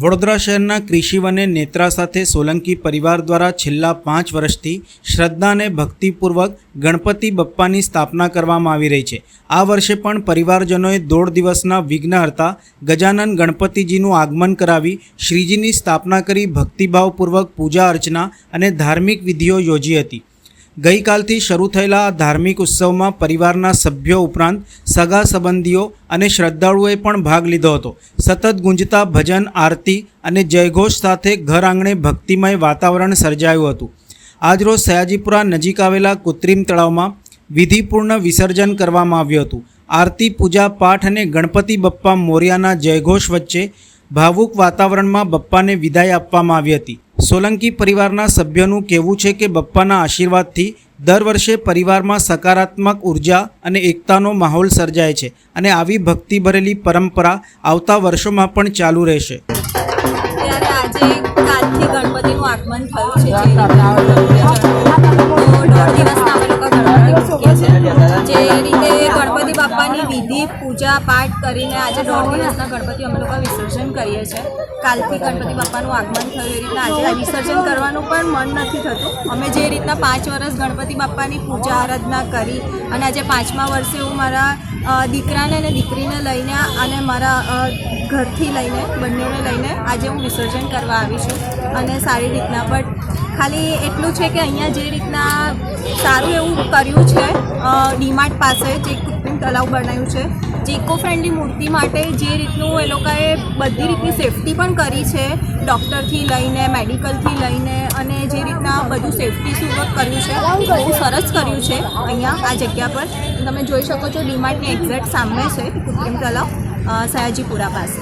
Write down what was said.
વડોદરા શહેરના કૃષિ વને નેત્રા સાથે સોલંકી પરિવાર દ્વારા છેલ્લા પાંચ વર્ષથી શ્રદ્ધા અને ભક્તિપૂર્વક ગણપતિ બપ્પાની સ્થાપના કરવામાં આવી રહી છે. આ વર્ષે પણ પરિવારજનોએ દોઢ દિવસના વિઘ્નહર્તા ગજાનન ગણપતિજીનું આગમન કરાવી શ્રીજીની સ્થાપના કરી ભક્તિભાવપૂર્વક પૂજા અર્ચના અને ધાર્મિક વિધિઓ યોજી હતી. ગઈકાલથી શરૂ થયેલા ધાર્મિક ઉત્સવમાં પરિવારના સભ્યો ઉપરાંત સગા સંબંધીઓ અને શ્રદ્ધાળુઓએ પણ ભાગ લીધો હતો. સતત ગુંજતા ભજન, આરતી અને જયઘોષ સાથે ઘર આંગણે ભક્તિમય વાતાવરણ સર્જાયું હતું. આજરોજ સયાજીપુરા નજીક આવેલા કૃત્રિમ તળાવમાં વિધિપૂર્ણ વિસર્જન કરવામાં આવ્યું હતું. આરતી, પૂજા, પાઠ અને ગણપતિ બપ્પા મોર્યાના જયઘોષ વચ્ચે ભાવુક વાતાવરણમાં બપ્પાને વિદાય આપવામાં આવી હતી. સોલંકી પરિવારના સભ્યોનું કહેવું છે કે બપ્પાના આશીર્વાદથી દર વર્ષે પરિવારમાં સકારાત્મક ઊર્જા અને એકતાનો માહોલ સર્જાય છે અને આવી ભક્તિ ભરેલી પરંપરા આવતા વર્ષોમાં પણ ચાલુ રહેશે. આજે ગણપતિનું આગમન થયું છે. બાપાની વિધિ, પૂજા પાઠ કરીને આજે દોઢ દિવસના ગણપતિ અમે લોકો વિસર્જન કરીએ છીએ. કાલથી ગણપતિ બાપાનું આગમન થયું એ રીતના આજે વિસર્જન કરવાનું પણ મન નથી થતું. અમે જે રીતના પાંચ વર્ષ ગણપતિ બાપાની પૂજા આરાધના કરી અને આજે પાંચમા વર્ષે હું મારા દીકરાને અને દીકરીને લઈને અને મારા ઘરથી લઈને, બંનેને લઈને આજે હું વિસર્જન કરવા આવી છું અને સારી રીતના. બટ ખાલી એટલું છે કે અહીંયા જે રીતના સારું એવું કર્યું છે ડીમાર્ટ પાસે જે કૃત્રિમ અલાઉ બનાવ્યું છે. જે ઇકો ફ્રેન્ડલી મૂર્તિ માટે જે રીતનું એ લોકોએ બધી રીતની સેફટી પણ કરી છે. ડૉક્ટરથી લઈને, મેડિકલથી લઈને અને જે રીતના બધું સેફટી સેફટીપૂર્વક કર્યું છે બહુ સરસ કર્યું છે અહીંયા આ જગ્યા પર. તમે જોઈ શકો છો ડીમાર્ટની એક્ઝેક્ટ સામે છે કૃત્રિમ તલાવ સયાજીપુરા પાસે.